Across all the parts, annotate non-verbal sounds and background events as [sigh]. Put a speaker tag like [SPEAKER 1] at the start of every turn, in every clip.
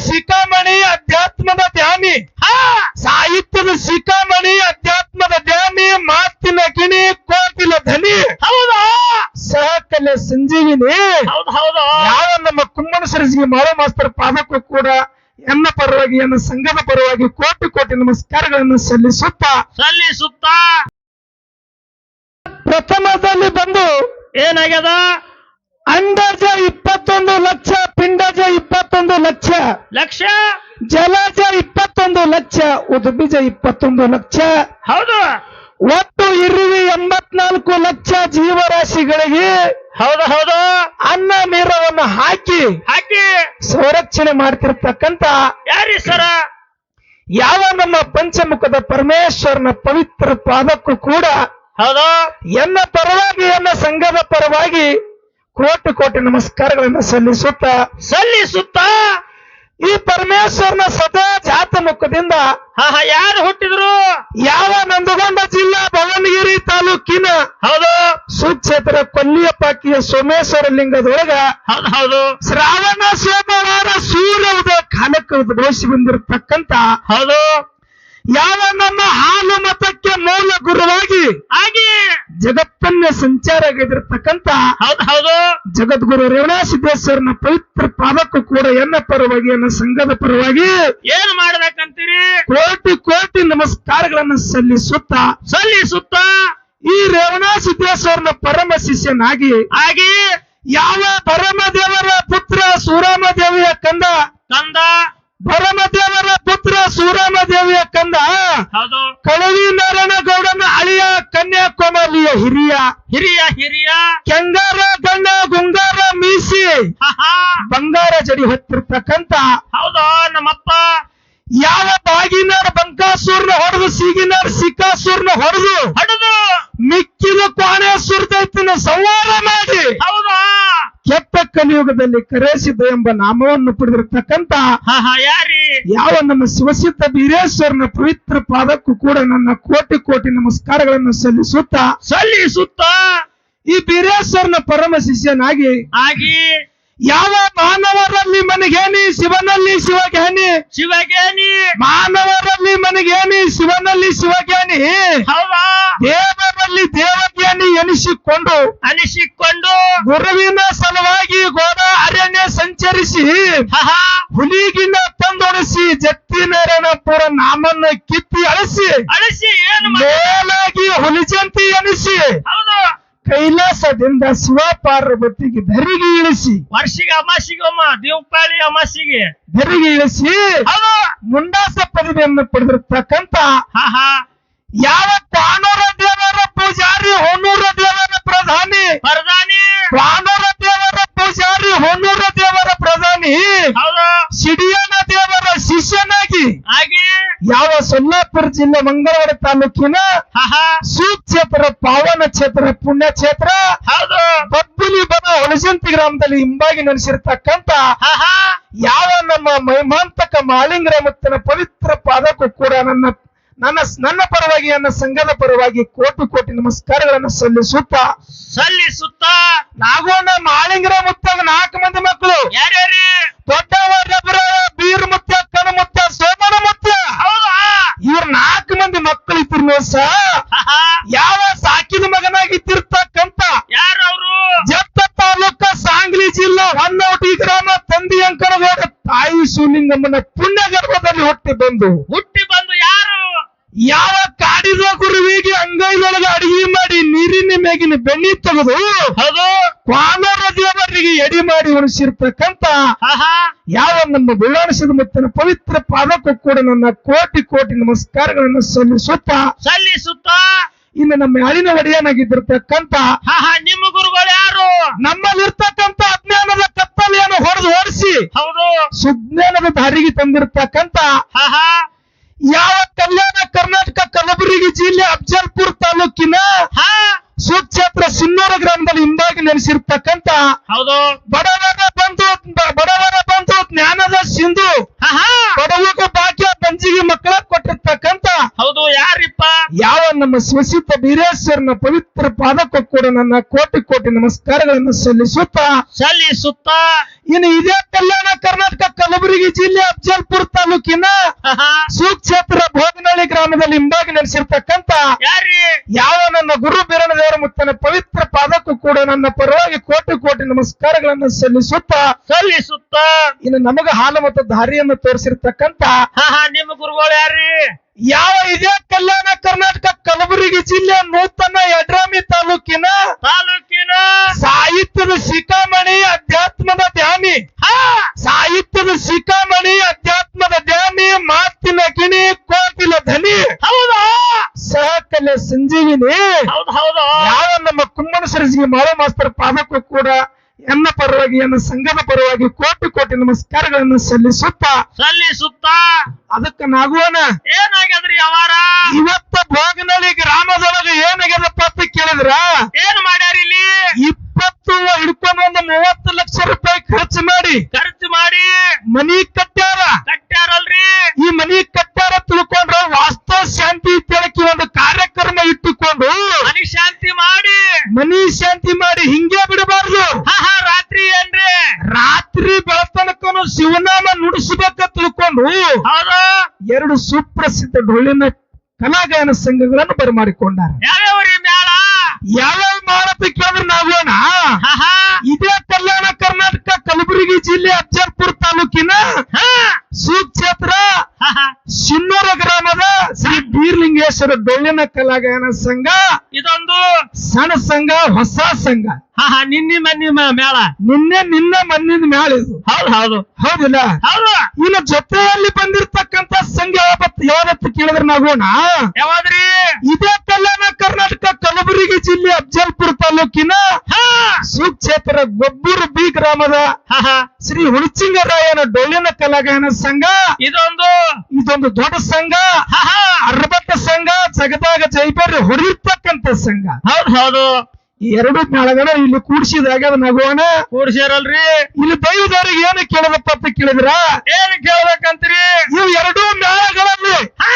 [SPEAKER 1] ಶಿಖಾಮಣಿ ಅಧ್ಯಾತ್ಮದ ಧ್ಯಾನಿ.
[SPEAKER 2] ಹಾ.
[SPEAKER 1] ಸಾಹಿತ್ಯದ ಶಿಖಾಮಣಿ ಅಧ್ಯಾತ್ಮದ ಧ್ಯಾನಿ ಮಾತಿನ ಗಿಣಿ ಕೋಟಿಲ ಧನಿ
[SPEAKER 2] ಹೌದಾ.
[SPEAKER 1] ಸಹಕಲೆ ಸಂಜೀವಿನಿ.
[SPEAKER 2] ಹೌದು ಹೌದು.
[SPEAKER 1] ಯಾವ ನಮ್ಮ ಕುಮ್ಮನ ಸರಸಿಗೆ ಮಾರೋ ಮಾಸ್ತರ ಪಾದಕ್ಕೂ ಕೂಡ ಎನ್ನ ಪರವಾಗಿ ಎನ್ನ ಸಂಘದ ಪರವಾಗಿ ಕೋಟಿ ಕೋಟಿ ನಮಸ್ಕಾರಗಳನ್ನು ಸಲ್ಲಿಸುತ್ತಾ.
[SPEAKER 2] ಸಲ್ಲಿಸುತ್ತ.
[SPEAKER 1] ಪ್ರಥಮದಲ್ಲಿ ಬಂದು
[SPEAKER 2] ಏನಾಗ್ಯದ?
[SPEAKER 1] ಅಂಡಜ ಇಪ್ಪತ್ತೊಂದು ಲಕ್ಷ ಪಿಂಡಜ ಇಪ್ಪತ್ತೊಂದು ಲಕ್ಷ
[SPEAKER 2] ಲಕ್ಷ?
[SPEAKER 1] ಜಲಜ ಇಪ್ಪತ್ತೊಂದು ಲಕ್ಷ ಉದ್ಬೀಜ ಇಪ್ಪತ್ತೊಂದು ಲಕ್ಷ.
[SPEAKER 2] ಹೌದು.
[SPEAKER 1] ಒಟ್ಟು ಇರುವಿ ಎಂಬತ್ನಾಲ್ಕು ಲಕ್ಷ ಜೀವರಾಶಿಗಳಿಗೆ
[SPEAKER 2] ಹೌದು ಹೌದು.
[SPEAKER 1] ಅನ್ನ ನೀರವನ್ನು ಹಾಕಿ
[SPEAKER 2] ಹಾಕಿ.
[SPEAKER 1] ಸಂರಕ್ಷಣೆ ಮಾಡ್ತಿರ್ತಕ್ಕಂತ
[SPEAKER 2] ಯಾರಿ ಸರ?
[SPEAKER 1] ಯಾವ ನಮ್ಮ ಪಂಚಮುಖದ ಪರಮೇಶ್ವರನ ಪವಿತ್ರ ಪಾದಕ್ಕೂ ಕೂಡ
[SPEAKER 2] ಹೌದು.
[SPEAKER 1] ಎನ್ನ ಪರವಾಗಿ ಎನ್ನ ಸಂಘದ ಪರವಾಗಿ ಕೋಟಿ ಕೋಟಿ ನಮಸ್ಕಾರಗಳನ್ನು ಸಲ್ಲಿಸುತ್ತ
[SPEAKER 2] ಸಲ್ಲಿಸುತ್ತ
[SPEAKER 1] ಈ ಪರಮೇಶ್ವರನ ಸದಾ ಜಾತ ಮುಖದಿಂದ
[SPEAKER 2] ಹಾ ಹಾ ಯಾರು ಹುಟ್ಟಿದ್ರು?
[SPEAKER 1] ಯಾವ ನಂದಗೊಂಡ ಜಿಲ್ಲಾ ಭವನಗಿರಿ ತಾಲೂಕಿನ
[SPEAKER 2] ಹೌದು.
[SPEAKER 1] ಸುಕ್ಷೇತ್ರ ಕೊಲ್ಲಿಯಪ್ಪಾಕಿಯ ಸೋಮೇಶ್ವರ ಲಿಂಗದೊಳಗ
[SPEAKER 2] ಹೌದು ಹೌದು.
[SPEAKER 1] ಶ್ರಾವಣ ಸೋಮವಾರ ಸೂರ್ಯ ಉದಯ ಕಾಲಕ್ಕೆ ಉದ್ಭವಿಸಿ ಬಂದಿರತಕ್ಕಂತ
[SPEAKER 2] ಹೌದು.
[SPEAKER 1] ಯಾವ ನಮ್ಮ ಹಾಲು ಮತಕ್ಕೆ ಮೂಲ ಗುರುವಾಗಿ
[SPEAKER 2] ಆಗಿ
[SPEAKER 1] ಜಗತ್ತನ್ನ ಸಂಚಾರ ಆಗಿರತಕ್ಕಂತ
[SPEAKER 2] ಹೌದು ಹೌದು.
[SPEAKER 1] ಜಗದ್ಗುರು ರೇವಣ ಸಿದ್ದೇಶ್ವರನ ಪವಿತ್ರ ಪಾದಕ್ಕೂ ಕೂಡ ಎನ್ನ ಪರವಾಗಿ ಎನ್ನ ಸಂಘದ ಪರವಾಗಿ
[SPEAKER 2] ಏನ್ ಮಾಡ್ಬೇಕಂತೀರಿ?
[SPEAKER 1] ಕೋಟಿ ಕೋಟಿ ನಮಸ್ಕಾರಗಳನ್ನ ಸಲ್ಲಿಸುತ್ತ
[SPEAKER 2] ಸಲ್ಲಿಸುತ್ತ
[SPEAKER 1] ಈ ರೇವಣ ಸಿದ್ದೇಶ್ವರನ ಪರಮ ಶಿಷ್ಯನಾಗಿ
[SPEAKER 2] ಆಗಿ
[SPEAKER 1] ಯಾವ ಪರಮದೇವರ ಪುತ್ರ ಸೂರಾಮದೇವಿಯ ಕಂದ
[SPEAKER 2] ಕಂದ
[SPEAKER 1] ಪರಮದೇವರ ಪುತ್ರ ಸೂರಾಮದೇವಿಯ ಕಂದ. ಕಳವಿ ನಾರಾಯಣ ಗೌಡನ ಅಳಿಯ ಕನ್ಯಾಕುಮಾರಿಯ ಹಿರಿಯ.
[SPEAKER 2] ಹಿರಿಯ ಹಿರಿಯ.
[SPEAKER 1] ಕೆಂಗಾರ ಗಂಡ ಗುಂಗಾರ ಮೀಸಿ. ಬಂಗಾರ ಜಡಿ ಹೊತ್ತಿರ್ತಕ್ಕಂತ.
[SPEAKER 2] ಹೌದಾ ನಮ್ಮಪ್ಪ.
[SPEAKER 1] ಯಾವ ಬಾಗಿನಾರ್ ಬಂಕಾಸೂರ್ನ ಹೊಡೆದು ಸೀಗಿನಾರ್ ಸಿಕ್ಕಾಸೂರ್ನ ಹೊಡೆದು
[SPEAKER 2] ಹೊಡೆದು.
[SPEAKER 1] ಮಿಕ್ಕಿದ ಕೋಣೆ ಕೋಣೇಶ್ವರದೈತನ ಸಂವಾರ ಮಾಡಿ
[SPEAKER 2] ಹೌದಾ.
[SPEAKER 1] ಕೆಟ್ಟ ಕಲಿಯುಗದಲ್ಲಿ ಕರೆಸಿದ ಎಂಬ ನಾಮವನ್ನು ಪಡೆದಿರತಕ್ಕಂತ ಯಾವ ನಮ್ಮ ಶಿವಸಿದ್ಧ ಬೀರೇಶ್ವರನ ಪವಿತ್ರ ಪಾದಕ್ಕೂ ಕೂಡ ನನ್ನ ಕೋಟಿ ಕೋಟಿ ನಮಸ್ಕಾರಗಳನ್ನು ಸಲ್ಲಿಸುತ್ತಾ
[SPEAKER 2] ಸಲ್ಲಿಸುತ್ತ?
[SPEAKER 1] ಈ ಬೀರೇಶ್ವರನ ಪರಮ ಶಿಷ್ಯನಾಗಿ
[SPEAKER 2] ಆಗಿ
[SPEAKER 1] ಯಾವ ಮಾನವರಲ್ಲಿ ಮನಗೇನಿ ಶಿವನಲ್ಲಿ ಶಿವಜ್ಞಾನಿ
[SPEAKER 2] ಶಿವಗೇನಿ?
[SPEAKER 1] ಮಾನವರಲ್ಲಿ ಮನಗೇನಿ ಶಿವನಲ್ಲಿ ಶಿವಜ್ಞಾನಿ
[SPEAKER 2] ಹೌದಾ?
[SPEAKER 1] ದೇವರಲ್ಲಿ ದೇವಜ್ಞಾನಿ ಎನಿಸಿಕೊಂಡು
[SPEAKER 2] ಅನಿಸಿಕೊಂಡು
[SPEAKER 1] ಗುರುವಿನ ಸಲುವಾಗಿ ಗೋಡ ಅರಣ್ಯ ಸಂಚರಿಸಿ ಹುಲಿಗಿನ ತಂದೊಡಿಸಿ ಜತ್ತಿನಾರಾಯಣಪುರ ನಾಮನ್ನ ಕಿತ್ತಿ ಅಳಿಸಿ
[SPEAKER 2] ಅಳಿಸಿ ಏನು
[SPEAKER 1] ಮೇಲಾಗಿ ಹುಲಿಜಂತಿ ಎನಿಸಿ
[SPEAKER 2] ಹೌದು.
[SPEAKER 1] ಕೈಲಾಸದಿಂದ ಶಿವ ಪಾರ್ವತಿಗೆ ಧರಿಗೆ ಇಳಿಸಿ
[SPEAKER 2] ವರ್ಷಿಗೆ ಅಮಾಸಿಗೊಮ್ಮ ದೀಪಾವಳಿ ಅಮಾಸಿಗೆ.
[SPEAKER 1] ಧರಿಗೆ ಇಳಿಸಿ
[SPEAKER 2] ಹೌದು.
[SPEAKER 1] ಮುಂಡಾಸ ಪದವಿಯನ್ನು ಪಡೆದಿರ್ತಕ್ಕಂತ ಯಾವ ಪೂಜಾರಿ ಹೊನ್ನೂರ ದೇವರ ಪ್ರಧಾನಿ.
[SPEAKER 2] ಪ್ರಧಾನಿ.
[SPEAKER 1] ರಾಮರ ದೇವರ ಪೂಜಾರಿ ಹೊನ್ನೂರ ದೇವರ ಪ್ರಧಾನಿ.
[SPEAKER 2] ಹೌದು.
[SPEAKER 1] ಸಿಡಿಯನ ದೇವರ ಶಿಷ್ಯನಾಗಿ.
[SPEAKER 2] ಹಾಗೆ
[SPEAKER 1] ಯಾವ ಸೊಲ್ಲಾಪುರ ಜಿಲ್ಲೆ ಮಂಗಳವಾರ ತಾಲೂಕಿನ
[SPEAKER 2] ಹಾ
[SPEAKER 1] ಕ್ಷೇತ್ರ ಪಾವನ ಕ್ಷೇತ್ರ ಪುಣ್ಯ ಕ್ಷೇತ್ರ
[SPEAKER 2] ಹೌದು.
[SPEAKER 1] ಬಬ್ಬುಲಿ ಬನ ಹೊಲಸಂತಿ ಗ್ರಾಮದಲ್ಲಿ ಹಿಂಬಾಗಿ
[SPEAKER 2] ನಡೆಸಿರ್ತಕ್ಕಂತ
[SPEAKER 1] ಯಾವ ನಮ್ಮ ಮೈಮಾಂತಕ ಮಾಳಿಂಗರಾಮತ್ತನ ಪವಿತ್ರ ಪಾದಕ್ಕೂ ಕೂಡ ನನ್ನ ನನ್ನ ನನ್ನ ಪರವಾಗಿ ನನ್ನ ಸಂಘದ ಪರವಾಗಿ ಕೋಟಿ ಕೋಟಿ ನಮಸ್ಕಾರಗಳನ್ನು ಸಲ್ಲಿಸುತ್ತಾ
[SPEAKER 2] ಸಲ್ಲಿಸುತ್ತ
[SPEAKER 1] ನಾಗೋಣ ಮಾಳಿಂಗರ ಮುತ್ತಾಗ ನಾಲ್ಕು ಮಂದಿ ಮಕ್ಕಳು.
[SPEAKER 2] ಯಾರ್ಯಾರು?
[SPEAKER 1] ದೊಡ್ಡವರ ಬೀರ್ ಮುತ್ತ ಕಣ ಮುತ್ತ ಸೋಮನ ಮುತ್ತ ಇವ್ರ ನಾಲ್ಕು ಮಂದಿ ಮಕ್ಕಳು ಇದ್ರು ಸಾ.
[SPEAKER 2] ಹಾ ಹಾ
[SPEAKER 1] ಯಾವ ಸಾಕಿದ ಮಗನಾಗಿದ್ದಿರ್ತಕ್ಕಂತ
[SPEAKER 2] ಯಾರು ಅವರು?
[SPEAKER 1] ಜತ್ತ ತಾಲೂಕ ಸಾಂಗ್ಲಿ ಜಿಲ್ಲಾ ಹೊನ್ನೋಟಿ ಗ್ರಾಮ ತಂದಿ ಅಂಕನಗೌಡ ತಾಯಿ ಶಿವಲಿಂಗಮ್ಮನ ಪುಣ್ಯ ಗರ್ಭದಲ್ಲಿ ಹುಟ್ಟಿ ಬಂದು
[SPEAKER 2] ಯಾರು
[SPEAKER 1] ಯಾವ ಕಾಡಿದ ಗುರುವಿಗೆ ಅಂಗೈದೊಳಗೆ ಅಡಿಗೆ ಮಾಡಿ ನೀರಿನ ಮೇಗಿನ ಬೆಣ್ಣಿ ತೆಗೆದು
[SPEAKER 2] ಹೌದು
[SPEAKER 1] ಕ್ವಾನರ ದೇವರಿಗೆ
[SPEAKER 2] ಹಾ
[SPEAKER 1] ಯಾವ ನಮ್ಮ ಬುಳ್ಳಾಣಿಸಿದ ಮುತ್ತಿನ ಪವಿತ್ರ ಪಾದಕ್ಕೂ ಕೂಡ ನನ್ನ ಕೋಟಿ ಕೋಟಿ ನಮಸ್ಕಾರಗಳನ್ನು ಸಲ್ಲಿಸುತ್ತ
[SPEAKER 2] ಸಲ್ಲಿಸುತ್ತ.
[SPEAKER 1] ಇನ್ನು ನಮ್ಮ ಅಳಿನ ಒಡೆಯನಾಗಿದ್ದಿರ್ತಕ್ಕಂತ
[SPEAKER 2] ನಿಮ್ಮ ಗುರುಗಳು ಯಾರು?
[SPEAKER 1] ನಮ್ಮಲ್ಲಿರ್ತಕ್ಕಂತ ಅಜ್ಞಾನದ ಕತ್ತಲೆಯನ್ನು ಹೊಡೆದು ಓಡಿಸಿ
[SPEAKER 2] ಹೌದು.
[SPEAKER 1] ಸುಜ್ಞಾನದ ದಾರಿಗೆ ತಂದಿರ್ತಕ್ಕಂತ ಯಾವ ಕಲ್ಯಾಣ ಕರ್ನಾಟಕ ಕಲಬುರಗಿ ಜಿಲ್ಲೆ ಅಫ್ಜಲ್ಪುರ್ ತಾಲೂಕಿನ
[SPEAKER 2] ಹಾ.
[SPEAKER 1] ಸುಕ್ಷೇತ್ರ ಸಿನ್ನೂರ ಗ್ರಾಮದಲ್ಲಿ ಹಿಂದಾಗಿ ನೆಲೆಸಿರ್ತಕ್ಕಂತ
[SPEAKER 2] ಹೌದು.
[SPEAKER 1] ಬಡವರ ಬಂಧು ಬ- ಬಡವರ ಬಂಧು ಜ್ಞಾನದ ಸಿಂಧು ಬಡವಗ ಭಾಗ್ಯ ಬಂಜಿಗೆ ಮಕ್ಕಳ ಕೊಟ್ಟಿರ್ತಕ್ಕಂತ
[SPEAKER 2] ಹೌದು ಯಾರಿಪ್ಪ?
[SPEAKER 1] ಯಾವ ನಮ್ಮ ಸ್ವಸಿತ ಬೀರೇಶ್ವರನ ಪವಿತ್ರ ಪಾದಕ್ಕೂ ಕೂಡ ನನ್ನ ಕೋಟಿ ಕೋಟಿ ನಮಸ್ಕಾರಗಳನ್ನು ಸಲ್ಲಿಸುತ್ತಾ
[SPEAKER 2] ಸಲ್ಲಿಸುತ್ತ
[SPEAKER 1] ಇನ್ನು ಇದೇ ಕಲ್ಯಾಣ ಕರ್ನಾಟಕ ಕಲಬುರಗಿ ಜಿಲ್ಲೆ ಅಫಜಲ್ಪುರ ತಾಲೂಕಿನ. ಸುಕ್ಷೇತ್ರ ಭೋಗನಹಳ್ಳಿ ಗ್ರಾಮದಲ್ಲಿ ಹಿಂಬಾಗಿ
[SPEAKER 2] ನಡೆಸಿರ್ತಕ್ಕಂತ
[SPEAKER 1] ಯಾವ ನನ್ನ ಗುರು ಬೀರಣ ದೇವರ ಮುತ್ತನ ಪವಿತ್ರ ಪಾದಕ್ಕೂ ಕೂಡ ನನ್ನ ಪರವಾಗಿ ಕೋಟಿ ಕೋಟಿ ನಮಸ್ಕಾರಗಳನ್ನು ಸಲ್ಲಿಸುತ್ತಾ
[SPEAKER 2] ಸಲ್ಲಿಸುತ್ತ.
[SPEAKER 1] ಇನ್ನು ನಮಗ ಹಾಲು ಮತ್ತು ದಾರಿಯನ್ನು ತೋರಿಸಿರ್ತಕ್ಕಂತ
[SPEAKER 2] ನಿಮ್ಮ ಗುರುಗಳು ಯಾರ್ರಿ?
[SPEAKER 1] ಯಾವ ಇದೇ ಕಲ್ಯಾಣ ಕರ್ನಾಟಕ ಕಲಬುರಗಿ ಜಿಲ್ಲೆ ನೂತನ ಯಡ್ರಾಮಿ ತಾಲೂಕಿನ
[SPEAKER 2] ತಾಲೂಕಿನ
[SPEAKER 1] ಸಾಹಿತ್ಯದ ಶಿಖಾಮಣಿ ಅಧ್ಯಾತ್ಮದ ಧ್ಯಾನಿ.
[SPEAKER 2] ಹಾ.
[SPEAKER 1] ಸಾಹಿತ್ಯದ ಶಿಖಾಮಣಿ ಅಧ್ಯಾತ್ಮದ ಧ್ಯಾನಿ ಮಾತಿನ ಗಿಣಿ ಕೋಟಿಲ ಧನಿ
[SPEAKER 2] ಹೌದಾ.
[SPEAKER 1] ಸಹಕಲೆ ಸಂಜೀವಿನಿ.
[SPEAKER 2] ಹೌದು ಹೌದು.
[SPEAKER 1] ಯಾವ ನಮ್ಮ ಕುಮ್ಮನ ಸರಸಿಗೆ ಮಾಡೋ ಮಾಸ್ತರ್ ಪಾದಕ್ಕೂ ಕೂಡ ಎನ್ನ ಪರವಾಗಿ ಎನ್ನ ಸಂಘದ ಪರವಾಗಿ ಕೋಟಿ ಕೋಟಿ ನಮಸ್ಕಾರಗಳನ್ನು ಸಲ್ಲಿಸುತ್ತಾ.
[SPEAKER 2] ಸಲ್ಲಿಸುತ್ತ.
[SPEAKER 1] ಅದಕ್ಕೆ ನಾಗುವನ.
[SPEAKER 2] ಏನಾಗ್ಯದ್ರಿ ಅವಾರ?
[SPEAKER 1] ಎರಡು ಸುಪ್ರಸಿದ್ಧ ಡೊಳ್ಳಿನ ಕಲಾಗಾಯನ ಸಂಘಗಳನ್ನು ಬರಮಾಡಿಕೊಂಡಾರ.
[SPEAKER 2] ಯಾವ್ಯಾವ್ರಿ ಮ್ಯಾಳ
[SPEAKER 1] ಯಾವ್ಯಾವ ಮಾಡತ್ತ ಕೇಳಿದ್ರೆ ನಾವೇನ? ಶ್ರೀ ಬೀರ್ಲಿಂಗೇಶ್ವರ ಡೊಳ್ಳಿನ ಕಲಾಗಾಯನ ಸಂಘ.
[SPEAKER 2] ಇದೊಂದು
[SPEAKER 1] ಸಣ್ಣ ಸಂಘ ಹೊಸ ಸಂಘ.
[SPEAKER 2] ಹಾ ಹಾ ನಿನ್ನಿ ಮನ್ನಿ ಮ- ಮ್ಯಾಳ
[SPEAKER 1] ನಿನ್ನೆ ನಿನ್ನ ಮನ್ನಿನ ಮ್ಯಾಳ ಇದು.
[SPEAKER 2] ಹೌದು ಹೌದು.
[SPEAKER 1] ಹೌದಿಲ್ಲ?
[SPEAKER 2] ಹೌದು.
[SPEAKER 1] ಇನ್ನು ಜೊತೆಯಲ್ಲಿ ಬಂದಿರತಕ್ಕಂತ ಸಂಘ ಯಾವತ್ತು ಕೇಳಿದ್ರೆ ನಾಗೋಣ?
[SPEAKER 2] ಯಾವಾದ್ರಿ?
[SPEAKER 1] ಇದೇ ಕಲ್ಯಾಣ ಕರ್ನಾಟಕ ಕಲಬುರಗಿ ಜಿಲ್ಲೆ ಅಫಜಲ್ಪುರ ತಾಲೂಕಿನ
[SPEAKER 2] ಹಾ.
[SPEAKER 1] ಸುಕ್ಷೇತ್ರ ಗೊಬ್ಬರ ಬಿ ಗ್ರಾಮದ ಶ್ರೀ ಹುಣಚಿಂಗರಾಯನ ಡೊಳ್ಳಿನ ಕಲಾಗಾಯನ ಸಂಘ.
[SPEAKER 2] ಇದೊಂದು
[SPEAKER 1] ಇದೊಂದು ದೊಡ್ಡ ಸಂಘ. ಅರ್ಬತ್ತ ಸಂಘ ಜಗದಾಗ ಜೈಪರ್ ಹೊಡಿರ್ತಕ್ಕಂತ ಸಂಘ.
[SPEAKER 2] ಹೌದು ಹೌದು.
[SPEAKER 1] ಎರಡು ಮೇಳಗಳ ಇಲ್ಲಿ ಕೂಡಿಸಿದಾಗ ನಗೋಣ
[SPEAKER 2] ಕೂಡ್ಸ್ಯಾರಲ್ರಿ.
[SPEAKER 1] ಇಲ್ಲಿ ಬೈದವ್ರಿಗೆ ಏನು ಕೇಳದಪ್ಪ ಅಂತ ಕೇಳಿದ್ರ?
[SPEAKER 2] ಏನು ಕೇಳ್ಬೇಕಂತ್ರಿ?
[SPEAKER 1] ಇವು ಎರಡೂ ಮೇಳಗಳಲ್ಲಿ
[SPEAKER 2] ಹಾ.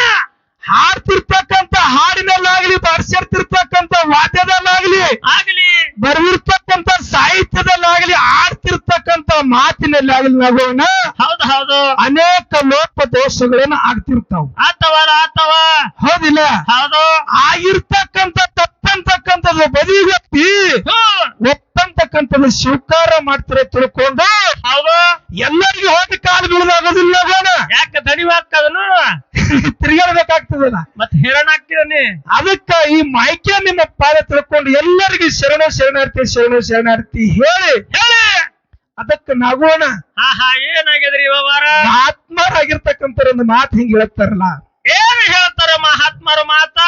[SPEAKER 1] ಹಾಡ್ತಿರ್ತಕ್ಕಂತ ಹಾಡಿನಲ್ಲಾಗ್ಲಿ ಬಾರಿಸಿರ್ತಿರ್ತಕ್ಕಂತ ವಾದ್ಯದಲ್ಲಾಗ್ಲಿ
[SPEAKER 2] ಆಗ್ಲಿ.
[SPEAKER 1] ಬರೆದಿರ್ತಕ್ಕಂತ ಸಾಹಿತ್ಯದಲ್ಲಾಗ್ಲಿ ಆಡ್ತಿರ್ತಕ್ಕಂತ ಮಾತಿನಲ್ಲಾಗ್ಲಿ ನಗೋಣ
[SPEAKER 2] ಹೌದು ಹೌದು.
[SPEAKER 1] ಅನೇಕ ಲೋಪ ದೋಷಗಳನ್ನ ಆಗ್ತಿರ್ತಾವ.
[SPEAKER 2] ಆತವಲ್ಲ ಆತವ
[SPEAKER 1] ಹೌದಿಲ್ಲ?
[SPEAKER 2] ಹೌದು.
[SPEAKER 1] ಆಗಿರ್ತಕ್ಕಂತ ತಪ್ಪಂತಕ್ಕಂಥದ್ದು ಬದಿಗತ್ತಿ
[SPEAKER 2] ವ್ಯಕ್ತಿ
[SPEAKER 1] ಒಪ್ಪಂತಕ್ಕಂಥದ್ದು ಸ್ವೀಕಾರ ಮಾಡ್ತಾರೆ ತಿಳ್ಕೊಂಡು
[SPEAKER 2] ಹೌದು.
[SPEAKER 1] ಎಲ್ಲರಿಗೂ ಹೋಗಿ ಕಾಲು ಬೀಳದಾಗೋದಿಲ್ಲ ಗೋಣ
[SPEAKER 2] ಯಾಕೆ ದಣಿವಾಗ್ತದನು [laughs]
[SPEAKER 1] ತಿರುಗಾಡ್ಬೇಕಾಗ್ತದಲ್ಲ.
[SPEAKER 2] ಮತ್ ಹೇಳೋಣ ಆಗ್ತೀರನಿ
[SPEAKER 1] ಅದಕ್ಕ ಈ ಮೈಕೆ ನಿಮ್ಮ ಪಾದ ತಿಳ್ಕೊಂಡು ಎಲ್ಲರಿಗೂ ಶರಣ ಶರಣಾರ್ಥಿ ಶರಣ ಶರಣಾರ್ಥಿ ಹೇಳಿ.
[SPEAKER 2] ಹೇಳಿ.
[SPEAKER 1] ಅದಕ್ಕೆ ನಗೋಣ
[SPEAKER 2] ಹಾ ಹಾ ಏನಾಗ್ಯದ್ರಿ ವ್ಯವಹಾರ?
[SPEAKER 1] ಮಹಾತ್ಮರಾಗಿರ್ತಕ್ಕಂಥ ಒಂದು ಮಾತು ಹಿಂಗೆ ಹೇಳ್ತಾರಲ್ಲ.
[SPEAKER 2] ಏನ್ ಹೇಳ್ತಾರ ಮಹಾತ್ಮರ ಮಾತ?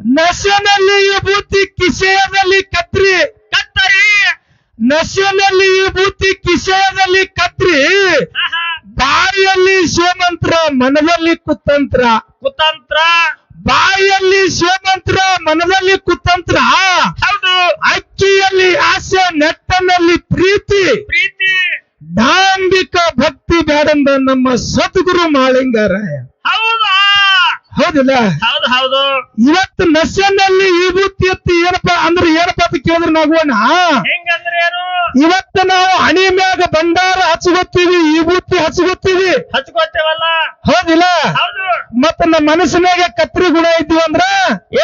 [SPEAKER 1] ನಶನಲ್ಲಿ ವಿಭೂತಿ ಕಿಶಯದಲ್ಲಿ ಕತ್ರಿ.
[SPEAKER 2] ಕತ್ತರಿ.
[SPEAKER 1] ನಶನಲ್ಲಿ ವಿಭೂತಿ ಕಿಶಯದಲ್ಲಿ ಕತ್ರಿ.
[SPEAKER 2] ಬಾಯಲ್ಲಿ.
[SPEAKER 1] ಬಾಯಿಯಲ್ಲಿ ಶಿವಮಂತ್ರ ಮನದಲ್ಲಿ ಕುತಂತ್ರ.
[SPEAKER 2] ಕುತಂತ್ರ.
[SPEAKER 1] ಬಾಯಿಯಲ್ಲಿ ಶಿವಮಂತ್ರ ಮನದಲ್ಲಿ ಕುತಂತ್ರ.
[SPEAKER 2] ಹೌದು.
[SPEAKER 1] ಅಕ್ಕಿಯಲ್ಲಿ ಆಸೆ ನೆಟ್ಟನಲ್ಲಿ ಪ್ರೀತಿ ಡಾಂಬಿಕ ಭಕ್ತಿ ಬೇಡಂದ ನಮ್ಮ ಸದ್ಗುರು ಮಾಳಿಂಗರಾಯ
[SPEAKER 2] ಹೌದಾ?
[SPEAKER 1] ಹೌದಿಲ್ಲ?
[SPEAKER 2] ಹೌದು ಹೌದು.
[SPEAKER 1] ಇವತ್ತು ನಶೆನಲ್ಲಿ ವಿಭೂತಿ ಎತ್ತಿ ಏನಪ್ಪಾ ಅಂದ್ರೆ ಏನಪ್ಪ ಅಂತ ಕೇಳಿದ್ರೆ ನಾಗೋಣ
[SPEAKER 2] ಹೆಂಗಂದ್ರೆ ಏನು?
[SPEAKER 1] ಇವತ್ತು ನಾವು ಹಣಿ ಮ್ಯಾಗ ಭಂಡಾರ ಈ ವಿಭೂತಿ ಹಚ್ಚಗೊತ್ತೀವಿ
[SPEAKER 2] ಹಚ್ಕೋತೇವಲ್ಲ?
[SPEAKER 1] ಹೌದಿಲ್ಲ?
[SPEAKER 2] ಹೌದು.
[SPEAKER 1] ಮತ್ತ ನಮ್ಮ ಮನಸ್ಸಿನಾಗ ಕತ್ರಿ ಗುಣ ಇದ್ವಿ ಅಂದ್ರ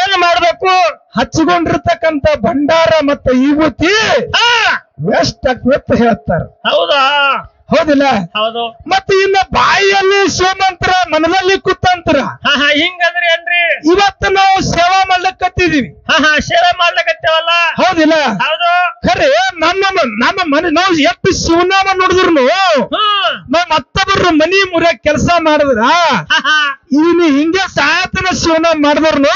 [SPEAKER 1] ಏನ್ ಮಾಡ್ಬೇಕು? ಹಚ್ಕೊಂಡಿರ್ತಕ್ಕಂತ ಭಂಡಾರ ಮತ್ತ ವಿಭೂತಿ
[SPEAKER 2] ಹಾ.
[SPEAKER 1] ವೆಸ್ಟ್ ಅಂತ ಹೇಳ್ತಾರ.
[SPEAKER 2] ಹೌದಾ?
[SPEAKER 1] ಹೌದಿಲ್ಲ?
[SPEAKER 2] ಹೌದು.
[SPEAKER 1] ಮತ್ತೆ ಇನ್ನ ಬಾಯಿಯಲ್ಲಿ ಶ್ರೀಮಂತರ ಮನದಲ್ಲಿ ಕುತಂತ್ರ.
[SPEAKER 2] ಹಾ ಹಾ ಹಿಂಗಂದ್ರೆ ಏನ್ರಿ?
[SPEAKER 1] ಇವತ್ತು ನಾವು ಸೇವಾ ಮಾಡ್ಲಕತ್ತಿದೀವಿ
[SPEAKER 2] ಹಾ ಹಾ ಸೇವೆ ಮಾಡ್ಲಕತ್ತೇವಲ್ಲ
[SPEAKER 1] ಹೌದಿಲ್ಲ?
[SPEAKER 2] ಹೌದು.
[SPEAKER 1] ಖರೆ ನಮ್ಮ ನಮ್ಮ ಮನೆ ನಾವು ಎಷ್ಟು ಶಿವನಾಮ ನೋಡಿದ್ರು ನಾವ್ ಮತ್ತೊಬ್ಬರ ಮನಿ ಮುರಿಯ ಕೆಲಸ ಮಾಡಿದ್ರ? ಇನ್ನು ಹಿಂಗೆ ಸಾಯತನ ಶಿವನ ಮಾಡಿದ್ರು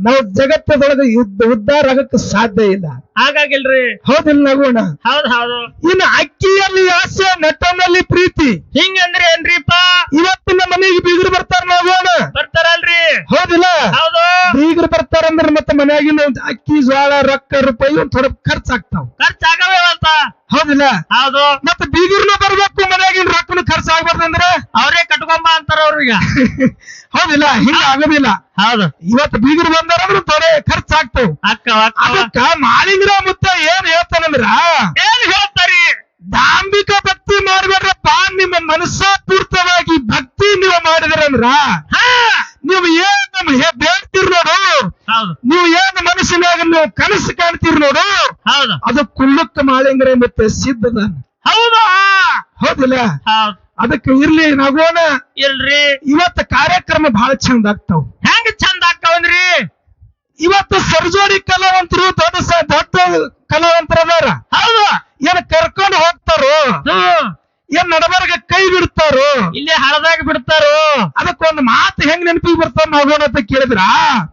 [SPEAKER 1] ನಾವು ಜಗತ್ತದೊಳಗೆ ಯುದ್ಧ ಉದ್ಧಾರ ಆಗಕ್ಕೆ ಸಾಧ್ಯ ಇಲ್ಲ.
[SPEAKER 2] ಹಾಗಾಗಿಲ್ರಿ.
[SPEAKER 1] ಹೌದಿಲ್ಲ ನಗೋಣ?
[SPEAKER 2] ಹೌದ್ ಹೌದು.
[SPEAKER 1] ಇನ್ನು ಅಕ್ಕಿಯಲ್ಲಿ ಆಸೆ ನಟನಲ್ಲಿ ಪ್ರೀತಿ.
[SPEAKER 2] ಹಿಂಗಂದ್ರೆ ಏನ್ರಿಪ್ಪ?
[SPEAKER 1] ಇವತ್ತು ನಮ್ಮ ಮನೆಗೆ ಬೀಗರು ಬರ್ತಾರ ನಗೋಣ?
[SPEAKER 2] ಬರ್ತಾರಲ್ರಿ.
[SPEAKER 1] ಹೌದಿಲ್ಲ?
[SPEAKER 2] ಹೌದು.
[SPEAKER 1] ಬೀಗರು ಬರ್ತಾರಂದ್ರೆ ಮತ್ತೆ ಮನೆಯಾಗಿನ ಅಕ್ಕಿ ಜೋಳ ರೊಕ್ಕ ರೂಪಾಯಿ ಒಂದ್ ಥೋಡ ಖರ್ಚಾಗ್ತಾವ.
[SPEAKER 2] ಖರ್ಚ್ ಅಂತ
[SPEAKER 1] ಹೌದಿಲ್ಲ?
[SPEAKER 2] ಹೌದು.
[SPEAKER 1] ಮತ್ತೆ ಬೀಗರ್ನ ಬರ್ಬೇಕು ಮನೆಯಾಗಿನ ರೊಕ್ಕನು ಖರ್ಚು ಆಗ್ಬಾರ್ದಂದ್ರ
[SPEAKER 2] ಅವ್ರೀಗ
[SPEAKER 1] ಹೌದಿಲ್ಲ ಹಿಂಗ ಆಗೋದಿಲ್ಲ.
[SPEAKER 2] ಹೌದು.
[SPEAKER 1] ಇವತ್ತು ಬೀಗರು ಬಂದಾರಂದ್ರೆ ತೊರೆ ಖರ್ಚಾಗ್ತಾವ.
[SPEAKER 2] ಅಕ್ಕ ಅಕ್ಕ
[SPEAKER 1] ಅದಕ್ಕ ಮಾಲಿಂಗ್ರ ಮುತ್ತ ಏನ್ ಹೇಳ್ತಾನಂದ್ರ
[SPEAKER 2] ಏನ್ ಹೇಳ್ತಾರಿ?
[SPEAKER 1] ದಾಂಬಿಕ ಭಕ್ತಿ ಮಾಡ್ಬೇಡ್ರಪ್ಪ ನಿಮ್ಮ ಮನಸ್ಸಾಪೂರ್ತವಾಗಿ ಭಕ್ತಿ ನೀವು
[SPEAKER 2] ಹಾ.
[SPEAKER 1] ನೀವು ಏನ್ ಬೇಡ್ತಿರ್ ನೋಡು. ನೀವು ಏನ್ ಮನಸ್ಸಿನಾಗ ನೀವು ಕನಸು ಕಾಣ್ತೀರ್ ನೋಡು. ಅದು ಕುಲ್ಲಕ್ಕ ಮಾಳಿಂಗ್ರೆ ಮತ್ತೆ ಸಿದ್ಧದ.
[SPEAKER 2] ಹೌದಾ?
[SPEAKER 1] ಹೌದಿಲ್ಲ?
[SPEAKER 2] ಹೌದು.
[SPEAKER 1] ಅದಕ್ಕೆ ಇರ್ಲಿ ನಗೋಣ
[SPEAKER 2] ಇಲ್ರಿ
[SPEAKER 1] ಇವತ್ತ ಕಾರ್ಯಕ್ರಮ ಬಹಳ ಚಂದ ಆಗ್ತಾವ.
[SPEAKER 2] ಹೆಂಗ್ ಚಂದ ಆಗ್ತಾವನ್ರಿ
[SPEAKER 1] ಇವತ್ತು ಸರ್ಜೋಡಿ ಕಲಾವಂತರು ದೊಡ್ಡ ಸ- ದೊಡ್ಡ ಕಲಾವಂತರದಾರ
[SPEAKER 2] ಹೌದು.
[SPEAKER 1] ಏನ್ ಕರ್ಕೊಂಡು ಹೋಗ್ತಾರೋ? ಏನ್ ನಡಬರ್ಗ ಕೈ ಬಿಡ್ತಾರೋ?
[SPEAKER 2] ಇಲ್ಲೇ ಹಳದಾಗ ಬಿಡ್ತಾರೋ?
[SPEAKER 1] ಅದಕ್ಕೊಂದು ಮಾತು ಹೆಂಗ್ ನೆನಪಿಗೆ ಬರ್ತಾರ ನಗೋಣ ಅಂತ ಕೇಳಿದ್ರ?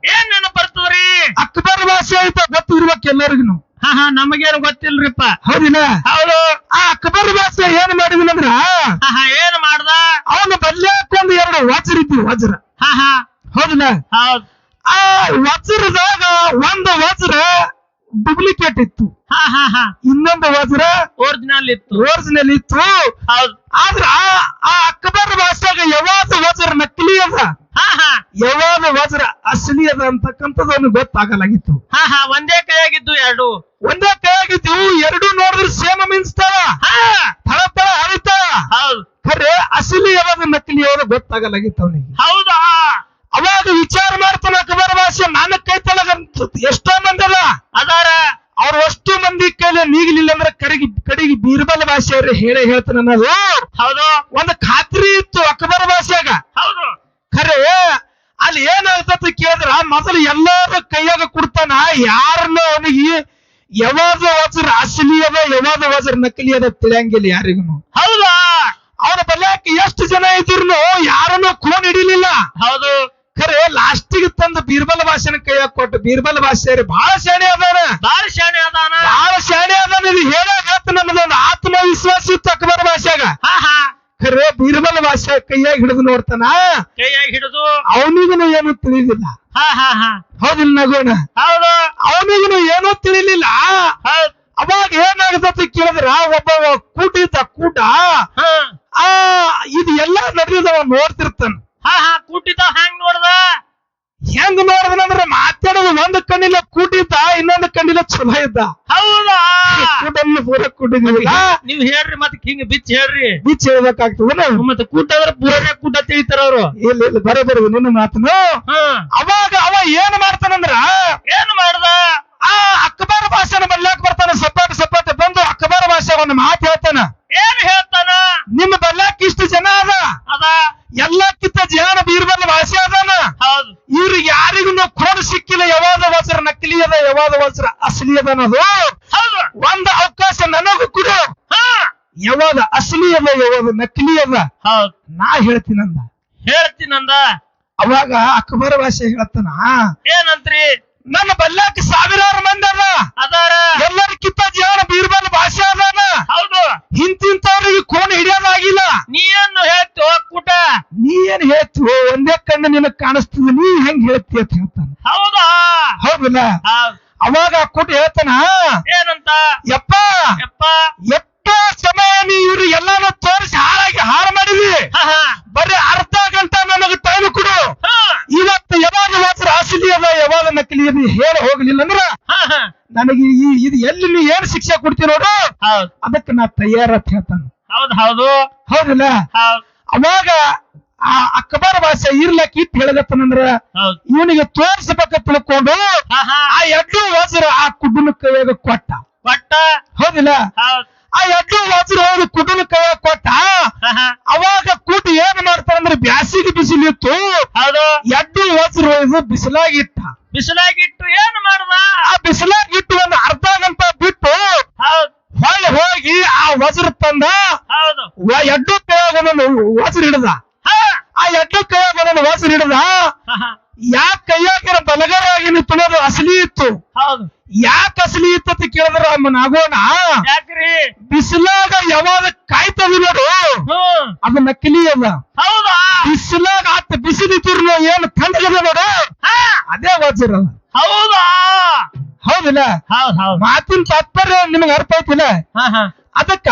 [SPEAKER 2] ಏನ್ ನೆನಪು ಬರ್ತದ್ರಿ?
[SPEAKER 1] ಅಕ್ಬರ್ ಭಾಷೆ ಐತ ಗೊತ್ತಿರ್ಬೇಕು ಎಲ್ಲರಿಗೂ
[SPEAKER 2] ಹಾ ಹಾ ನಮಗೇನು ಗೊತ್ತಿಲ್ರಿಪ್ಪ.
[SPEAKER 1] ಹೌದಿಲ್ಲ?
[SPEAKER 2] ಹೌದು.
[SPEAKER 1] ಆ ಅಕ್ಬರ್ ಭಾಷೆ ಏನ್ ಮಾಡಿದನಂದ್ರ
[SPEAKER 2] ಹಾ ಹಾ ಏನ್ ಮಾಡ್ದ?
[SPEAKER 1] ಅವನ ಬದ್ಲಾಕೊಂದು ಎರಡು ವಜ್ರ ಇದ್ವು ವಜ್ರ.
[SPEAKER 2] ಹಾ ಹಾ.
[SPEAKER 1] ಹೌದಿಲ್ಲ?
[SPEAKER 2] ಹೌದ್.
[SPEAKER 1] ಆ ವಜ್ರದಾಗ ಒಂದು ವಜ್ರ ಡೂಪ್ಲಿಕೇಟ್ ಇತ್ತು.
[SPEAKER 2] ಹಾ ಹಾ ಹಾ.
[SPEAKER 1] ಇನ್ನೊಂದು ವಜ್ರ
[SPEAKER 2] ಒರಿಜಿನಲ್ ಇತ್ತು.
[SPEAKER 1] ಒರಿಜಿನಲ್ ಇತ್ತು.
[SPEAKER 2] ಹೌದ್.
[SPEAKER 1] ಆದ್ರ ಆ- ಆ ಅಕ್ಬರ್ ಭಾಷೆಗ ಯಾವಾಗ ವಜ್ರ ನಕಲಿ ಅದ?
[SPEAKER 2] ಹಾ ಹಾ.
[SPEAKER 1] ಯಾವಾಗ ವಜ್ರ? ಅಸಲಿ ಅದ ಅಂತಕ್ಕಂಥದ್ದು ಅವ್ನಿಗೆ ಗೊತ್ತಾಗಲಾಗಿತ್ತು.
[SPEAKER 2] ಹಾ ಹಾ ಒಂದೇ ಕೈಯಾಗಿದ್ದು ಎರಡು.
[SPEAKER 1] ಒಂದೇ ಕೈಯಾಗಿದ್ದು ಎರಡು ನೋಡಿದ್ರೆ ಸೇಮ ಮಿನ್ಸ್ತಾವ
[SPEAKER 2] ಹಾ.
[SPEAKER 1] ಥಳ ಥಳ ಹರಿತಾವ
[SPEAKER 2] ಹೌದ್.
[SPEAKER 1] ಖರೆ ಅಸಲಿ ಯಾವಾಗ ನಕಲಿ ಯಾವಾಗ ಗೊತ್ತಾಗಲಾಗಿತ್ತು ಅವನಿಗೆ
[SPEAKER 2] ಹೌದಾ?
[SPEAKER 1] ಅವಾಗ ವಿಚಾರ ಮಾಡ್ತಾನ ಅಕ್ಬರ್ ಭಾಷೆ ನಾನು ಕೈ ತಳಗ ಎಷ್ಟೋ ಮಂದಿ ಅದ.
[SPEAKER 2] ಅದಾರ?
[SPEAKER 1] ಅವ್ರ ಅಷ್ಟು ಮಂದಿ ಕೈಲಿ ನೀಗ್ಲಿಲ್ಲ ಅಂದ್ರೆ ಕಡೆಗೆ ಕಡೆಗೆ ಬೀರ್ಬಲ್ ಭಾಷೆ ಹೇಳೇ ಹೇಳ್ತಾನ ಅನ್ನೋದು.
[SPEAKER 2] ಹೌದು.
[SPEAKER 1] ಒಂದು ಖಾತ್ರಿ ಇತ್ತು ಅಕ್ಬರ್ ಭಾಷೆಗ
[SPEAKER 2] ಹೌದು.
[SPEAKER 1] ಖರೆ ಅಲ್ಲಿ ಏನಾಗ್ತತಿ ಕೇಳಿದ್ರ? ಮೊದಲು ಎಲ್ಲಾರ ಕೈಯಾಗ ಕೊಡ್ತಾನ ಯಾರನ್ನ ಅವನಿಗೆ ಯಾವಾಗ ವಜ್ರ ಅಸಲಿ ಅದ ಯಾವಾಗ ವಜ್ರ ನಕಲಿ ಅದ ತಿಳಿಯಂಗಿಲ್ಲ ಯಾರಿಗೂ
[SPEAKER 2] ಹೌದಾ?
[SPEAKER 1] ಅವನ ಬಲ್ಯಾಕ ಎಷ್ಟು ಜನ ಇದ್ರು ಯಾರನ್ನು ಖೂನ್ ಹಿಡಿಲಿಲ್ಲ.
[SPEAKER 2] ಹೌದು.
[SPEAKER 1] ಖರೆ ಲಾಸ್ಟಿಗೆ ತಂದು ಬೀರ್ಬಲ ಭಾಷೆನ ಕೈಯಾಗ ಕೊಟ್ಟು ಬೀರ್ಬಲ್ ಭಾಷೆ ಬಹಳ ಶಾಣೆ ಅದಾನ.
[SPEAKER 2] ಬಹಳ ಶಾಣೆ ಅದಾನ.
[SPEAKER 1] ಬಹಳ ಶಾಣೆ ಅದಾನ ಇದು ಹೇಳ ಹೇಳ್ತ ನನ್ನದೊಂದು ಆತ್ಮವಿಶ್ವಾಸ ಇತ್ತು ಅಕ್ಬರ್ ಭಾಷೆಗ
[SPEAKER 2] ಹಾ ಹಾ.
[SPEAKER 1] ಖರೆ ಬೀರ್ಬಲ್ ಭಾಷೆ ಕೈಯಾಗಿ ಹಿಡಿದು ನೋಡ್ತಾನ?
[SPEAKER 2] ಕೈಯಾಗಿ ಹಿಡಿದು.
[SPEAKER 1] ಅವನಿಗೂ ಏನು ತಿಳಿದಿಲ್ಲ.
[SPEAKER 2] ಹಾ ಹಾ ಹಾ.
[SPEAKER 1] ಹೌದಿಲ್ಲ ನಗೋಣ.
[SPEAKER 2] ಹೌದು.
[SPEAKER 1] ಅವನಿಗೂ ಏನೂ ತಿಳಿಲಿಲ್ಲ. ಅವಾಗ ಏನಾಗತೈತಿ ಕೇಳಿದ್ರ? ಒಬ್ಬ ಕೂಟ ಇದ್ದ ಕೂಟ ಆ ಇದು ಎಲ್ಲ ನಡೆದಿದವ ನೋಡ್ತಿರ್ತಾನ.
[SPEAKER 2] ಹಾ ಹಾ ಕೂಟಿದ ಹೆಂಗ್ ನೋಡ್ದ?
[SPEAKER 1] ಹೆಂಗ್ ನೋಡಿದ್ನಂದ್ರ ಮಾತಾಡೋದು ಒಂದ್ ಕಣ್ಣಿಲ್ಲ ಕೂಟಿದ್ದ ಇನ್ನೊಂದ್ ಕಂಡಿಲ್ಲ ಚಲೋ ಇದ್ದ.
[SPEAKER 2] ಹೌದಾ?
[SPEAKER 1] ಕೂಟನ್ನು ಪೂರ ಕುಡಿದ್ವಿ
[SPEAKER 2] ನೀವ್ ಹೇಳ್ರಿ ಮತ್ ಹಿಂಗ್ ಬಿಚ್ಚ ಹೇಳ್ರಿ.
[SPEAKER 1] ಬಿಚ್ ಹೇಳ್ಬೇಕಾಗ್ತದ
[SPEAKER 2] ಮತ್ತೆ ಕೂಟ ಅಂದ್ರೆ ಪೂರನೇ ಕೂಟ ತಿಳಿತಾರ ಅವ್ರು.
[SPEAKER 1] ಇಲ್ಲ ಇಲ್ಲ ಬರ ಬರೋದು ನಿನ್ನ ಮಾತನು ಅವಾಗ ಅವ ಏನ್ ಮಾಡ್ತಾನಂದ್ರ?
[SPEAKER 2] ಏನ್ ಮಾಡ್ದ?
[SPEAKER 1] ಆ ಅಕ್ಬರ್ ಭಾಷಣ ಬಲ್ಲಾಕ್ ಬರ್ತಾನ ಸಪಾಟ ಸಪಾಟ ಬಂದು ಅಕ್ಬರ್ ಭಾಷೆ ಒಂದು ಮಾತು ಹೇಳ್ತಾನ
[SPEAKER 2] ಏನ್ ಹೇಳ್ತಾನ
[SPEAKER 1] ನಿಮ್ಮ ಬಲ್ಲಾಕ್ ಇಷ್ಟು ಜನ ಅದ
[SPEAKER 2] ಅದ
[SPEAKER 1] ಎಲ್ಲಕ್ಕಿಂತ ಜನ ಬೀರ್ಬಲ್ ಭಾಷೆ ಅದಾನ
[SPEAKER 2] ಹೌದು
[SPEAKER 1] ಇವ್ರಿಗೆ ಯಾರಿಗೂ ಕ್ರೋಡ್ ಸಿಕ್ಕಿಲ್ಲ ಯಾವಾಗ ವಜ್ರ ನಕಲಿ ಅದ ಯಾವಾಗ ವಜ್ರ ಅಸಲಿ ಅದ ಅನ್ನೋದು
[SPEAKER 2] ಹೌದು
[SPEAKER 1] ಒಂದ್ ಅವಕಾಶ ನನಗೂ ಕೊಡು
[SPEAKER 2] ಹಾ
[SPEAKER 1] ಯಾವಾಗ ಅಸಲಿ ಅದ ನಕಲಿ ಅದ
[SPEAKER 2] ಹೌದ್.
[SPEAKER 1] ನಾ ಹೇಳ್ತೀನಂದ.
[SPEAKER 2] ಹೇಳ್ತೀನಂದ?
[SPEAKER 1] ಅವಾಗ ಅಕ್ಬರ್ ಭಾಷೆ ಹೇಳ್ತಾನ
[SPEAKER 2] ಏನಂತ್ರಿ?
[SPEAKER 1] ನನ್ನ ಬಲ್ಲಾಕ ಸಾವಿರಾರು ಮಂದಿ ಅದ
[SPEAKER 2] ಅದಾರ.
[SPEAKER 1] ಎಲ್ಲರಿಗಿಂತ ಜೀವನ ಬೀರ್ಬಲ್ ಭಾಷೆ ಅದಾನ
[SPEAKER 2] ಹೌದು
[SPEAKER 1] ಇಂತಿಂತವ್ರಿಗೆ ಕೋನ್ ಹಿಡಿಯೋದಾಗಿಲ್ಲ
[SPEAKER 2] ನೀ ಏನು ಹೇಳ್ತು ಕೂಟ
[SPEAKER 1] ನೀ ಏನ್ ಹೇಳ್ತು ಒಂದೇ ಕಣ್ಣು ನಿನಗ್ ಕಾಣಿಸ್ತದ ನೀ ಹೆಂಗ್ ಹೇಳ್ತಿ ಅಂತ ಹೇಳ್ತಾನ
[SPEAKER 2] ಹೌದಾ
[SPEAKER 1] ಹೌದಿಲ್ಲ
[SPEAKER 2] ಹೌದ್
[SPEAKER 1] ಅವಾಗ ಆ ಕೂಟ ಹೇಳ್ತಾನ
[SPEAKER 2] ಏನಂತ
[SPEAKER 1] ಯಪ್ಪ
[SPEAKER 2] ಯಪ್ಪ
[SPEAKER 1] ಎಷ್ಟೋ ಸಮಯ ನೀ ಇವ್ರು ಎಲ್ಲಾನು ತೋರಿಸಿ ಹಾಳಾಗಿ ಹಾಳು ಮಾಡಿದಿ
[SPEAKER 2] ಹಾ ಹಾ
[SPEAKER 1] ಬರೀ ಅರ್ಧ ಗಂಟೆ ನನಗೆ ಟೈಮ್ ಕೊಡು
[SPEAKER 2] ಹಾ
[SPEAKER 1] ಇವತ್ತು ಯಾವಾಗ ಮಾತ್ರ ಅಸಲಿ ಅದ ಯಾವಾಗ ನಕಲಿ ಅದ ಹೇಳಿ ಹೋಗ್ಲಿಲ್ಲ ಅಂದ್ರ
[SPEAKER 2] ಹಾ ಹಾ
[SPEAKER 1] ನನಗೆ ಈ ಇದು ಎಲ್ಲಿ ನೀ ಏನ್ ಶಿಕ್ಷೆ ಕೊಡ್ತೀವಿ ನೋಡು
[SPEAKER 2] ಹೌದ್
[SPEAKER 1] ಅದಕ್ಕೆ ನಾ ತಯಾರ ಅಂತ ಹೇಳ್ತಾನ.
[SPEAKER 2] ಹೌದ್ ಹೌದು.
[SPEAKER 1] ಹೌದಿಲ್ಲ?
[SPEAKER 2] ಹೌದ್.
[SPEAKER 1] ಅವಾಗ ಆ ಅಕ್ಬರ್ ಭಾಷೆ ಇರ್ಲಕ್ ಇಟ್ಟು ಹೇಳದಪ್ಪನಂದ್ರ
[SPEAKER 2] ಹೌದ್.
[SPEAKER 1] ಇವನಿಗೆ ತೋರ್ಸಬೇಕ ತಿಳ್ಕೊಂಡು
[SPEAKER 2] ಹಾ ಹಾ.
[SPEAKER 1] ಆ ಎಡ್ಡು ವಜ್ರ ಆ ಕುಡ್ಡನ ಕೈಯಾಗ ಕೊಟ್ಟ.
[SPEAKER 2] ಕೊಟ್ಟ.
[SPEAKER 1] ಹೌದಿಲ್ಲ?
[SPEAKER 2] ಹೌದ್.
[SPEAKER 1] ಆ ಎಡ್ಡು ವಜ್ರ ಹೋಗಿ ಕುಡ್ಡನ ಕೈಯಾಗ ಕೊಟ್ಟ.
[SPEAKER 2] ಹಾ ಹಾ.
[SPEAKER 1] ಅವಾಗ ಕೂಟ ಏನ್ ಮಾಡ್ತಾರಂದ್ರ ಬ್ಯಾಸಿಗೆ ಬಿಸಿಲಿತ್ತು.
[SPEAKER 2] ಹೌದು.
[SPEAKER 1] ಎಡ್ಡು ವಜ್ರ ಒಯ್ದು ಬಿಸಿಲಾಗಿಟ್ಟ.
[SPEAKER 2] ಬಿಸಿಲಾಗಿಟ್ಟು ಏನ್ ಮಾಡ್ದ?
[SPEAKER 1] ಆ ಬಿಸಿಲಾಗಿಟ್ಟು ಒಂದು ಅರ್ಧ ಗಂಟೆ ಬಿಟ್ಟು
[SPEAKER 2] ಹೌದ್.
[SPEAKER 1] ಹೊಳ್ಳಿ ಹೋಗಿ ಆ ವಜ್ರ ತಂದ
[SPEAKER 2] ಹೌದು.
[SPEAKER 1] ವ- ಎಡ್ಡು ಕೈಯಾಗ ಒಂದೊಂದು ವಜ್ರ ಹಿಡ್ದ.
[SPEAKER 2] ಹಾ.
[SPEAKER 1] ಆ ಎಡ್ಡು ಕೈಯಾಗ ಒಂದೊಂದು ವಜ್ರ ಹಿಡ್ದ.
[SPEAKER 2] ಹಾ ಹಾ.
[SPEAKER 1] ಯಾಕೆ ಕೈಯಾಗಿನ ಬಲಗರಾಗಿ ಅಸಲಿ ಇತ್ತು.
[SPEAKER 2] ಹೌದು.
[SPEAKER 1] ಯಾಕೆ ಅಸಲಿ ಇತ್ತು ಅಂತ ಕೇಳಿದ್ರ ನಾಗೋಣ
[SPEAKER 2] ಯಾಕ್ರಿ?
[SPEAKER 1] ಬಿಸಿಲಾಗ ಯಾವಾಗ ಕಾಯ್ತದ ನೋಡು.
[SPEAKER 2] ಹ್ಮ್
[SPEAKER 1] ಅದು ನಕಲಿ ಅದ.
[SPEAKER 2] ಹೌದಾ?
[SPEAKER 1] ಬಿಸಿಲಾಗ ಆತ ಬಿಸಿಲಿದ್ರು ಏನು ತಣ್ಣಗದ ನೋಡು.
[SPEAKER 2] ಹಾ.
[SPEAKER 1] ಅದೇ ವಜ್ರ. ಅದ
[SPEAKER 2] ಹೌದಾ?
[SPEAKER 1] ಹೌದಿಲ್ಲ?
[SPEAKER 2] ಹೌದ್ ಹೌದ್.
[SPEAKER 1] ಮಾತಿನ ತಾತ್ಪರ್ಯ ನಿಮಗೆ ಅರ್ಥ ಆಯ್ತಿಲ್ಲ?
[SPEAKER 2] ಹಾ ಹಾ.
[SPEAKER 1] ಅದಕ್ಕ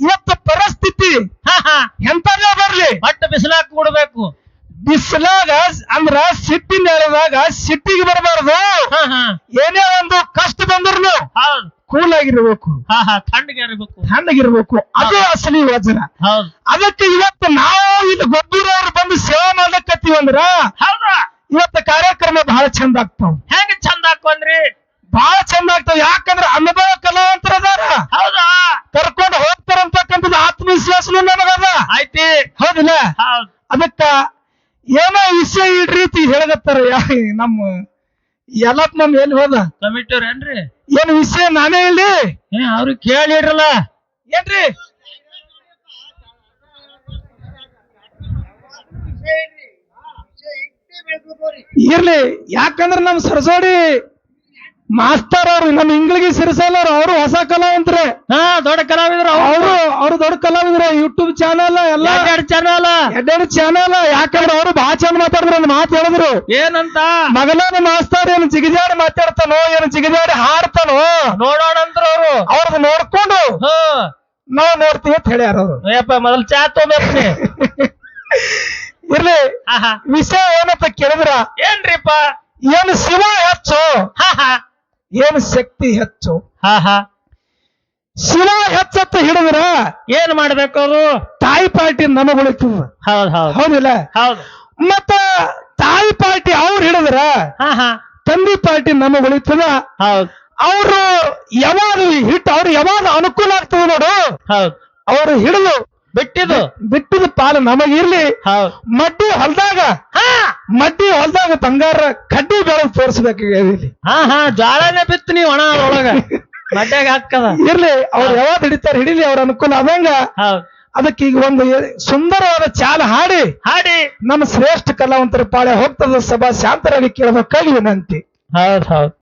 [SPEAKER 1] ಇವತ್ತು ಪರಿಸ್ಥಿತಿ
[SPEAKER 2] ಹಾ ಹಾ.
[SPEAKER 1] ಎಂತದೇ ಬರ್ಲಿ.
[SPEAKER 2] ಬಟ್ಟ ಬಿಸಿಲಾಗ ಕೊಡ್ಬೇಕು.
[SPEAKER 1] ಬಿಸಿಲಾಗ ಅಂದ್ರ ಸಿಟ್ಟಿನ ಹೇಳಿದಾಗ ಸಿಟ್ಟಿಗೆ ಬರಬಾರದು.
[SPEAKER 2] ಹಾ ಹಾ.
[SPEAKER 1] ಏನೇ ಒಂದು ಕಷ್ಟ ಬಂದ್ರು
[SPEAKER 2] ಹೌದ್.
[SPEAKER 1] ಕೂಲ್ ಆಗಿರ್ಬೇಕು
[SPEAKER 2] ಹಾ ಹಾ. ತಣ್ಣಗೆ ಇರಬೇಕು
[SPEAKER 1] ತಣ್ಣಗಿರ್ಬೇಕು ಅದು ಅಸಲಿ ವಜ್ರ
[SPEAKER 2] ಹೌದ್.
[SPEAKER 1] ಅದಕ್ಕೆ ಇವತ್ತು ನಾವು ಇಲ್ಲಿ ಗೊಬ್ಬರವ್ರು ಬಂದು ಸೇವೆ ಮಾಡಕತ್ತೀವಿ ಮಾಡ್ತೀವಿ ಅಂದ್ರ
[SPEAKER 2] ಹೌದಾ?
[SPEAKER 1] ಇವತ್ತ ಕಾರ್ಯಕ್ರಮ ಬಹಳ ಚಂದ ಆಗ್ತಾವ.
[SPEAKER 2] ಹೆಂಗ ಚಂದ ಹಾಕೊಂಡ್ರಿ
[SPEAKER 1] ಬಹಳ ಚಂದ ಆಗ್ತಾವ. ಯಾಕಂದ್ರ ಅನುಭವ ಕಲಾವಂತರ ಅದಾರ
[SPEAKER 2] ಹೌದಾ?
[SPEAKER 1] ಕರ್ಕೊಂಡು ಹೋಗ್ತಾರಂತಕ್ಕಂಥದ್ದು ಆತ್ಮವಿಶ್ವಾಸನು ನನಗದ.
[SPEAKER 2] ಐತಿ
[SPEAKER 1] ಹೌದಿಲ್ಲ?
[SPEAKER 2] ಹೌದ್.
[SPEAKER 1] ಅದಕ್ಕ ಏನೋ ವಿಷಯ ಈ ರೀತಿ ಹೇಳಗತ್ತಾರ ಯಾ- ನಮ್ಮ ಎಲ್ಲತ್ ನಮ್ ಎಲ್ಲಿ ಹೋದ?
[SPEAKER 2] ಕಮಿಟರ್ ಏನ್ರಿ?
[SPEAKER 1] ಏನ್ ವಿಷಯ ನಾನೇ ಹೇಳಿ
[SPEAKER 2] ಏ ಅವ್ರಿಗೆ ಕೇಳಿರಲ್ಲ
[SPEAKER 1] ಏನ್ರಿ? ಇರ್ಲಿ ಯಾಕಂದ್ರೆ ನಮ್ ಸರಸೋಡಿ ಮಾಸ್ತರ್ ಅವ್ರು ನಮ್ ಇಂಗ್ಲಿಗೆ ಸಿರಿಸಲ್ಲವ್ರು ಅವರು ಹೊಸ ಕಲಾವಂತ್ರೆ.
[SPEAKER 2] ಹಾ ದೊಡ್ಡ ಕಲಾವಿದ್ರು
[SPEAKER 1] ಅವರು. ಅವ್ರು ದೊಡ್ಡ ಕಲಾವಿದ್ರ ಯೂಟ್ಯೂಬ್ ಚಾನಲ್ ಎಲ್ಲ
[SPEAKER 2] ಎರಡು ಚಾನಲ್
[SPEAKER 1] ಎರಡೆರಡು ಚಾನಲ್ ಯಾಕಂದ್ರೆ ಅವರು ಬಹಳ ಚಂದ ಮಾತಾಡಿದ್ರು ಒಂದು ಮಾತು ಹೇಳಿದ್ರು.
[SPEAKER 2] ಏನಂತ?
[SPEAKER 1] ಮಗಲಾದ ಮಾಸ್ತರ್ ಏನು ಜಿಗಿಜಾಡಿ ಮಾತಾಡ್ತಾನೋ ಏನು ಜಿಗಿಜಾಡಿ ಹಾಡ್ತಾನೋ
[SPEAKER 2] ನೋಡೋಣಂದ್ರ ಅವರು.
[SPEAKER 1] ಅವ್ರದ್ದು ನೋಡ್ಕೊಂಡು
[SPEAKER 2] ಹಾ.
[SPEAKER 1] ನಾವ್ ನೋಡ್ತೀವಿ ಅಂತ ಹೇಳ್ಯಾರ ಅವ್ರು.
[SPEAKER 2] ಮೊದಲು ಚಾ ತೊಗೊಂಬರ್ತೀನಿ [laughs]
[SPEAKER 1] ಇರ್ಲಿ.
[SPEAKER 2] ಹಾ ಹಾ
[SPEAKER 1] ವಿಷಯ ಏನಪ್ಪ ಕೇಳಿದ್ರ?
[SPEAKER 2] ಏನ್ರಿಪ್ಪ?
[SPEAKER 1] ಏನು ಶಿವ ಹೆಚ್ಚು?
[SPEAKER 2] ಹಾ
[SPEAKER 1] ಏನು ಶಕ್ತಿ ಹೆಚ್ಚು?
[SPEAKER 2] ಹಾ
[SPEAKER 1] ಶಿವ ಹೆಚ್ಚತ್ತ ಹಿಡಿದ್ರ?
[SPEAKER 2] ಏನ್ ಮಾಡ್ಬೇಕು ಅವರು
[SPEAKER 1] ತಾಯಿ ಪಾರ್ಟಿ ನಮಗ್ ಉಳಿತದ.
[SPEAKER 2] ಹೌದ್ ಹೌದ್.
[SPEAKER 1] ಹೌದಿಲ್ಲ?
[SPEAKER 2] ಹೌದು.
[SPEAKER 1] ಮತ್ತ ತಾಯಿ ಪಾರ್ಟಿ ಅವ್ರು ಹಿಡಿದ್ರ?
[SPEAKER 2] ಹಾ ಹಾ
[SPEAKER 1] ತಂದೆ ಪಾರ್ಟಿ ನಮಗ್ ಉಳಿತದ.
[SPEAKER 2] ಹೌದ್.
[SPEAKER 1] ಅವರು ಯಾವಾಗ ಹಿಟ್ ಅವ್ರು ಯಾವಾಗ ಅನುಕೂಲ ಆಗ್ತದ ನೋಡು?
[SPEAKER 2] ಹೌದ್.
[SPEAKER 1] ಅವರು ಹಿಡಿದು
[SPEAKER 2] ಬಿಟ್ಟಿದ್ದು.
[SPEAKER 1] ಬಿಟ್ಟಿದ ಪಾಲು ನಮಗಿರ್ಲಿ.
[SPEAKER 2] ಹೌದ್.
[SPEAKER 1] ಮಡ್ಡಿ ಹೊಲ್ದಾಗ.
[SPEAKER 2] ಹಾ.
[SPEAKER 1] ಮಡ್ಡಿ ಹೊಲ್ದಾಗ ಬಂಗಾರ ಕಡ್ಡಿ ಬೆಳೆದು ತೋರಿಸ್ಬೇಕಾಗ್ಯದ ಇಲ್ಲಿ.
[SPEAKER 2] ಹಾ ಹಾ ಜ್ವಾಳನೇ ಬಿತ್ತು ನೀವು ಒಣ ಒಳಗ. [laughs] ಮಡ್ಯಾಗ ಹಾಕದ
[SPEAKER 1] ಇರ್ಲಿ ಅವ್ರು ಯಾವಾಗ ಹಿಡಿತಾರ ಹಿಡಿಲಿ ಅವ್ರ ಅನುಕೂಲ ಆದಂಗ.
[SPEAKER 2] ಹೌದ್.
[SPEAKER 1] ಅದಕ್ಕೆ ಈಗ ಒಂದು ಎ- ಸುಂದರವಾದ ಚಾಲ ಹಾಡಿ.
[SPEAKER 2] ಹಾಡಿ.
[SPEAKER 1] ನಮ್ಮ ಶ್ರೇಷ್ಠ ಕಲಾವಂತರ ಪಾಳೆ ಹೋಗ್ತದ ಸಭಾ ಶಾಂತರಾಗಿ ಕೇಳಬೇಕಾಗಿ ವಿನಂತಿ.
[SPEAKER 2] ಹೌದ್ ಹೌದ್.